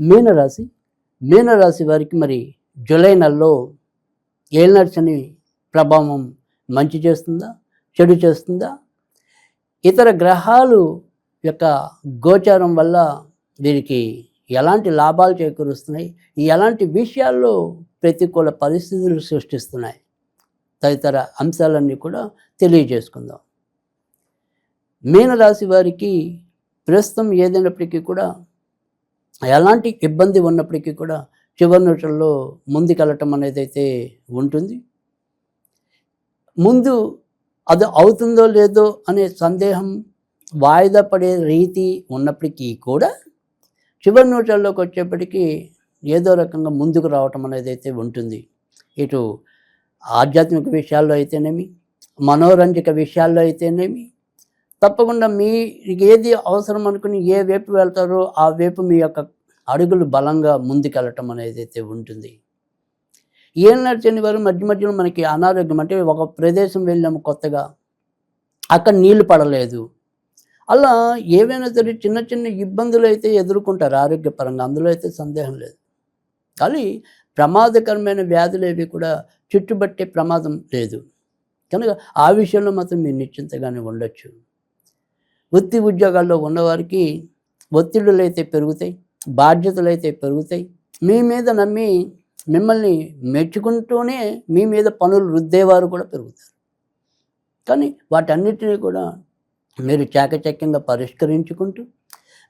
మీనరాశి. మీనరాశి వారికి మరి జూలై నెలలో ఏలినర్చని ప్రభావం మంచి చేస్తుందా? చెడు చేస్తుందా? ఇతర గ్రహాలు యొక్క గోచారం వల్ల వీరికి ఎలాంటి లాభాలు చేకూరుస్తున్నాయి? ఎలాంటి విషయాల్లో ప్రతికూల పరిస్థితులు సృష్టిస్తున్నాయి? తదితర అంశాలన్నీ కూడా తెలియజేసుకుందాం. మీనరాశి వారికి ప్రస్తుతం ఏదైనప్పటికీ కూడా ఎలాంటి ఇబ్బంది ఉన్నప్పటికీ కూడా చివరి నిమిషంలో ముందుకెళ్ళటం అనేది అయితే ఉంటుంది. ముందు అది అవుతుందో లేదో అనే సందేహం వాయిదా పడే రీతి ఉన్నప్పటికీ కూడా చివరి నిమిషాల్లోకి వచ్చేప్పటికీ ఏదో రకంగా ముందుకు రావటం అనేది అయితే ఉంటుంది. ఇటు ఆధ్యాత్మిక విషయాల్లో అయితేనేమి మనోరంజక విషయాల్లో అయితేనేమి తప్పకుండా మీ ఏది అవసరం అనుకుని ఏ వైపు వెళ్తారో ఆ వైపు మీ యొక్క అడుగులు బలంగా ముందుకెళ్ళటం అనేది అయితే ఉంటుంది నడిచని వారు మధ్య మధ్యలో మనకి అనారోగ్యం అంటే ఒక ప్రదేశం వెళ్ళాము కొత్తగా. అక్కడ నీళ్ళు పడలేదు. అలా ఏవైనా సరే చిన్న చిన్న ఇబ్బందులు అయితే ఎదుర్కొంటారు ఆరోగ్యపరంగా. అందులో అయితే సందేహం లేదు. కానీ ప్రమాదకరమైన వ్యాధులు ఏవి కూడా చుట్టుబట్టే ప్రమాదం లేదు. కనుక ఆ విషయంలో మాత్రం మీరు నిశ్చింతగానే ఉండొచ్చు. వృత్తి ఉద్యోగాల్లో ఉన్నవారికి ఒత్తిడులు అయితే పెరుగుతాయి బాధ్యతలు అయితే పెరుగుతాయి. మీ మీద నమ్మి మిమ్మల్ని మెచ్చుకుంటూనే మీ మీద పనులు రుద్దేవారు కూడా పెరుగుతారు. కానీ వాటన్నిటినీ కూడా మీరు చాకచక్యంగా పరిష్కరించుకుంటూ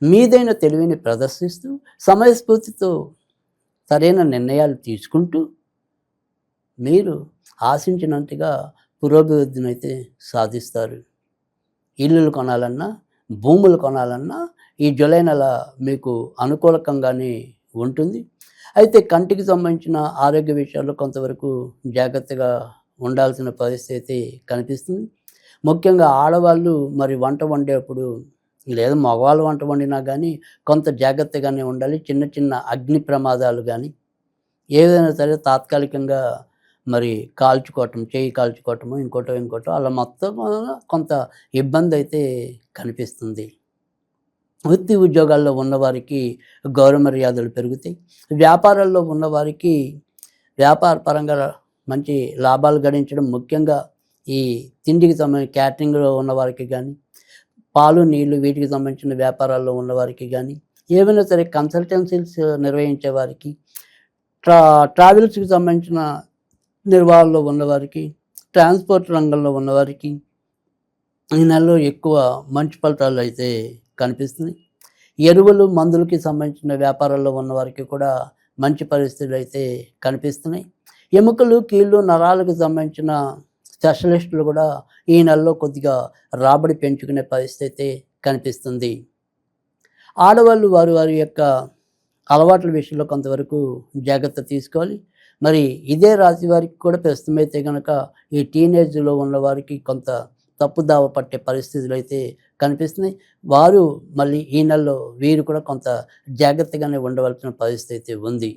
మీదైన తెలివిని ప్రదర్శిస్తూ సమయస్ఫూర్తితో సరైన నిర్ణయాలు తీసుకుంటూ మీరు ఆశించినట్టుగా పురోభివృద్ధిని అయితే సాధిస్తారు. ఇల్లులు కొనాలన్నా భూములు కొనాలన్నా ఈ జూలై నెల మీకు అనుకూలకంగానే ఉంటుంది. అయితే కంటికి సంబంధించిన ఆరోగ్య విషయాల్లో కొంతవరకు జాగ్రత్తగా ఉండాల్సిన పరిస్థితి కనిపిస్తుంది. ముఖ్యంగా ఆడవాళ్ళు మరి వంట వండేటప్పుడు లేదా మగవాళ్ళు వంట వండినా కానీ కొంత జాగ్రత్తగానే ఉండాలి. చిన్న చిన్న అగ్ని ప్రమాదాలు కానీ ఏదైనా సరే తాత్కాలికంగా మరి కాల్చుకోవటం చేయి కాల్చుకోవటము ఇంకోటో ఇంకోటో అలా మొత్తం కొంత ఇబ్బంది అయితే కనిపిస్తుంది. వృత్తి ఉద్యోగాల్లో ఉన్నవారికి గౌరవ మర్యాదలు పెరుగుతాయి. వ్యాపారాల్లో ఉన్నవారికి వ్యాపార పరంగా మంచి లాభాలు గడించడం ముఖ్యంగా ఈ తిండికి సంబంధించిన క్యాటరింగ్లో ఉన్నవారికి కానీ పాలు నీళ్ళు వీటికి సంబంధించిన వ్యాపారాల్లో ఉన్నవారికి కానీ ఏమైనా సరే కన్సల్టెన్సీస్ నిర్వహించే వారికి ట్రా ట్రావెల్స్కి సంబంధించిన నిర్వహణలో ఉన్నవారికి ట్రాన్స్పోర్ట్ రంగంలో ఉన్నవారికి ఈ నెలలో ఎక్కువ మంచి ఫలితాలు అయితే కనిపిస్తుంది ఎరువులు మందులకి సంబంధించిన వ్యాపారాల్లో ఉన్నవారికి కూడా మంచి పరిస్థితులు అయితే కనిపిస్తున్నాయి. ఎముకలు కీళ్ళు నరాలకు సంబంధించిన స్పెషలిస్టులు కూడా ఈ నెలలో కొద్దిగా రాబడి పెంచుకునే పరిస్థితి అయితే కనిపిస్తుంది. ఆడవాళ్ళు వారి వారి యొక్క అలవాట్ల విషయంలో కొంతవరకు జాగ్రత్త తీసుకోవాలి. మరి ఇదే రాశి వారికి కూడా ప్రస్తుతమైతే కనుక ఈ టీనేజ్లో ఉన్న వారికి కొంత తప్పుదావ పట్టే పరిస్థితులు అయితే కనిపిస్తున్నాయి. వారు మళ్ళీ ఈ నెలలో వీరు కూడా కొంత జాగ్రత్తగానే ఉండవలసిన పరిస్థితి అయితే ఉంది.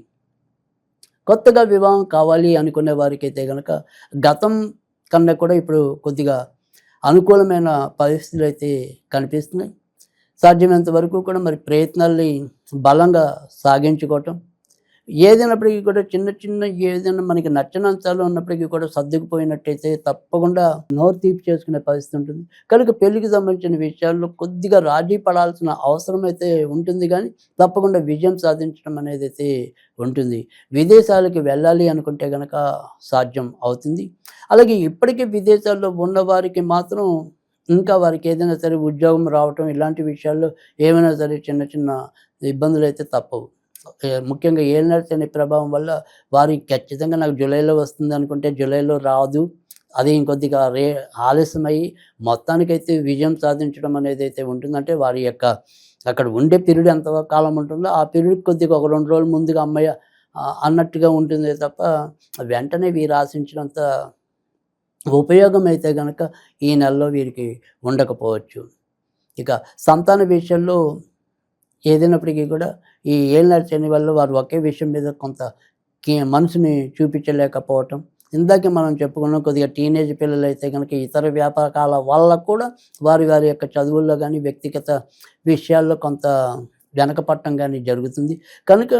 కొత్తగా వివాహం కావాలి అనుకునే వారికి అయితే కనుక గతం కన్నా కూడా ఇప్పుడు కొద్దిగా అనుకూలమైన పరిస్థితులు అయితే కనిపిస్తున్నాయి. సాధ్యమైనంత వరకు కూడా మరి ప్రయత్నాల్ని బలంగా సాగించుకోవటం ఏదైనప్పటికీ కూడా చిన్న చిన్న ఏదైనా మనకి నచ్చని అంశాలు ఉన్నప్పటికీ కూడా సర్దుకుపోయినట్టయితే తప్పకుండా నోరు తీపి చేసుకునే పరిస్థితి ఉంటుంది. కనుక పెళ్ళికి సంబంధించిన విషయాల్లో కొద్దిగా రాజీ పడాల్సిన అవసరం అయితే ఉంటుంది కానీ తప్పకుండా విజయం సాధించడం అనేది అయితే ఉంటుంది. విదేశాలకి వెళ్ళాలి అనుకుంటే కనుక సాధ్యం అవుతుంది. అలాగే ఇప్పటికీ విదేశాల్లో ఉన్న వారికి మాత్రం ఇంకా వారికి ఏదైనా సరే ఉద్యోగం రావటం ఇలాంటి విషయాల్లో ఏమైనా సరే చిన్న చిన్న ఇబ్బందులు అయితే తప్పవు. ముఖ్యంగా ఏ అనే ప్రభావం వల్ల వారికి ఖచ్చితంగా నాకు జూలైలో వస్తుంది అనుకుంటే జూలైలో రాదు. అది ఇంకొద్దిగా రే ఆలస్యమై మొత్తానికైతే విజయం సాధించడం అనేది అయితే ఉంటుందంటే వారి యొక్క అక్కడ ఉండే పీరియడ్ ఎంత కాలం ఉంటుందో ఆ పీరియడ్ కొద్దిగా ఒక రెండు రోజులు ముందుగా అమ్మాయి అన్నట్టుగా ఉంటుంది తప్ప వెంటనే వీరు ఆశించినంత ఉపయోగం అయితే కనుక ఈ నెలలో వీరికి ఉండకపోవచ్చు. ఇక సంతాన విషయంలో ఏదైనప్పటికీ కూడా ఈ ఏళ్ళ శని వల్ల వారు ఒకే విషయం మీద కొంత మనసుని చూపించలేకపోవటం. ఇందాక మనం చెప్పుకున్నాం కొద్దిగా టీనేజ్ పిల్లలు అయితే కనుక ఇతర వ్యాపారాల వల్ల కూడా వారి వారి యొక్క చదువుల్లో కానీ వ్యక్తిగత విషయాల్లో కొంత వెనకపట్టం కానీ జరుగుతుంది. కనుక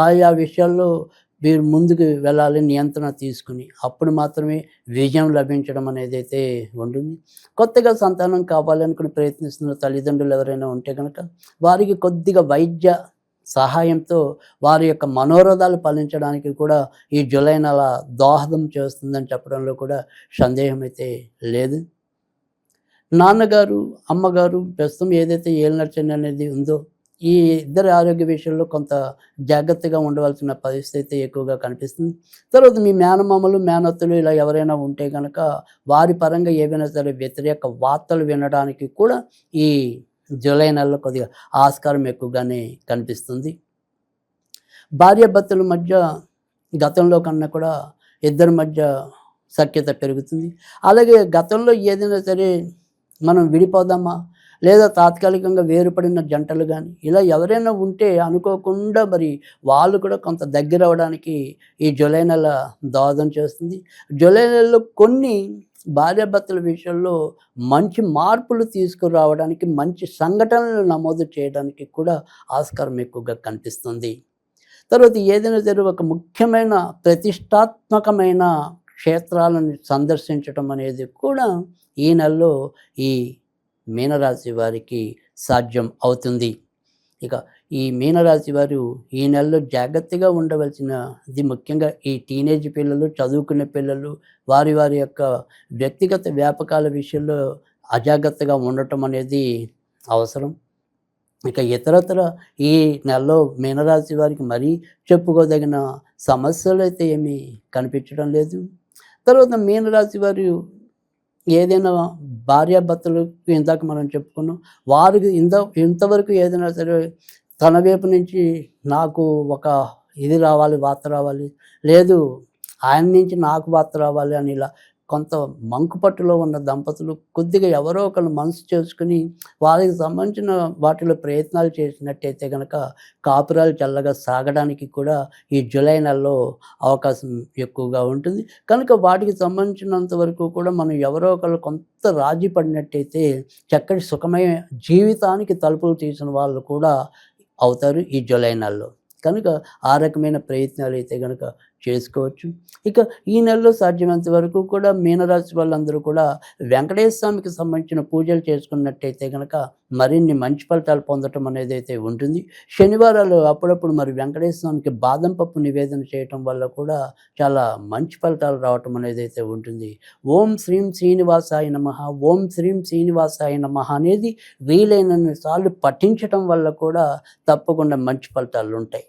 ఆయా విషయాల్లో వీరు ముందుకు వెళ్ళాలి నియంత్రణ తీసుకుని అప్పుడు మాత్రమే విజయం లభించడం అనేది అయితే ఉంటుంది. కొత్తగా సంతానం కావాలనుకుని ప్రయత్నిస్తున్న తల్లిదండ్రులు ఎవరైనా ఉంటే కనుక వారికి కొద్దిగా వైద్య సహాయంతో వారి యొక్క మనోరథాలు ఫలించడానికి కూడా ఈ జూలై నెల దోహదం చేస్తుందని చెప్పడంలో కూడా సందేహం అయితే లేదు. నాన్నగారు అమ్మగారు ప్రస్తుతం ఏదైతే ఏలినర్చండి అనేది ఉందో ఈ ఇద్దరి ఆరోగ్య విషయంలో కొంత జాగ్రత్తగా ఉండవలసిన పరిస్థితి అయితే ఎక్కువగా కనిపిస్తుంది. తర్వాత మీ మేనమామలు మేనత్తలు ఇలా ఎవరైనా ఉంటే కనుక వారి పరంగా ఏవైనా సరే వ్యతిరేక వార్తలు వినడానికి కూడా ఈ జూలై నెలలో కొద్దిగా ఆస్కారం ఎక్కువగానే కనిపిస్తుంది. భార్యాభర్తల మధ్య గతంలో కన్నా కూడా ఇద్దరి మధ్య సఖ్యత పెరుగుతుంది. అలాగే గతంలో ఏదైనా సరే మనం విడిపోదామా? లేదా తాత్కాలికంగా వేరుపడిన జంటలు కానీ ఇలా ఎవరైనా ఉంటే అనుకోకుండా మరి వాళ్ళు కూడా కొంత దగ్గర అవడానికి ఈ జులై నెల దోహదం చేస్తుంది. జులై నెలలో కొన్ని భార్యాభర్తల విషయంలో మంచి మార్పులు తీసుకురావడానికి మంచి సంఘటనలు నమోదు చేయడానికి కూడా ఆస్కారం ఎక్కువగా కనిపిస్తుంది. తర్వాత ఏదైనా సరే ఒక ముఖ్యమైన ప్రతిష్టాత్మకమైన క్షేత్రాలను సందర్శించడం అనేది కూడా ఈ నెలలో ఈ మీనరాశి వారికి సాధ్యం అవుతుంది. ఇక ఈ మీనరాశి వారు ఈ నెలలో జాగ్రత్తగా ఉండవలసినది ముఖ్యంగా ఈ టీనేజ్ పిల్లలు చదువుకునే పిల్లలు వారి వారి యొక్క వ్యక్తిగత వ్యాపకాల విషయంలో అజాగ్రత్తగా ఉండటం అనేది అవసరం. ఇక ఇతరతర ఈ నెలలో మీనరాశి వారికి మరీ చెప్పుకోదగిన సమస్యలు అయితే ఏమీ కనిపించడం లేదు. తర్వాత మీనరాశి వారు ఏదైనా భార్యాభర్తలు ఇందాక మనం చెప్పుకున్నాం వారికి ఇంత ఇంతవరకు ఏదైనా సరే తన వైపు నుంచి నాకు ఒక ఇది రావాలి వార్త రావాలి. లేదు ఆయన నుంచి నాకు వార్త రావాలి అని ఇలా కొంత మంకుపట్టులో ఉన్న దంపతులు కొద్దిగా ఎవరో ఒకరు మనసు చేసుకుని వాళ్ళకి సంబంధించిన వాటిలో ప్రయత్నాలు చేసినట్టయితే కనుక కాపురాలు చల్లగా సాగడానికి కూడా ఈ జూలై నెలలో అవకాశం ఎక్కువగా ఉంటుంది. కనుక వాటికి సంబంధించినంత వరకు కూడా మనం ఎవరో ఒకరు కొంత రాజీ పడినట్టయితే చక్కటి సుఖమైన జీవితానికి తలుపులు తీసిన వాళ్ళు కూడా అవుతారు ఈ జూలై నెలలో. కనుక ఆ రకమైన ప్రయత్నాలు అయితే కనుక చేసుకోవచ్చు. ఇక ఈ నెలలో సాధ్యమైనంత వరకు కూడా మీనరాశి వాళ్ళందరూ కూడా వెంకటేశ్వర స్వామికి సంబంధించిన పూజలు చేసుకున్నట్టయితే కనుక మరిన్ని మంచి ఫలితాలు పొందటం అనేది అయితే ఉంటుంది. శనివారాలు అప్పుడప్పుడు మరి వెంకటేశ్వర స్వామికి బాదం పప్పు నివేదన చేయటం వల్ల కూడా చాలా మంచి ఫలితాలు రావటం అనేది అయితే ఉంటుంది. ఓం శ్రీం శ్రీనివాసాయ నమ ఓం శ్రీం శ్రీనివాసాయ నమ అనేది వీలైనన్ని సార్లు పఠించటం వల్ల కూడా తప్పకుండా మంచి ఫలితాలు ఉంటాయి.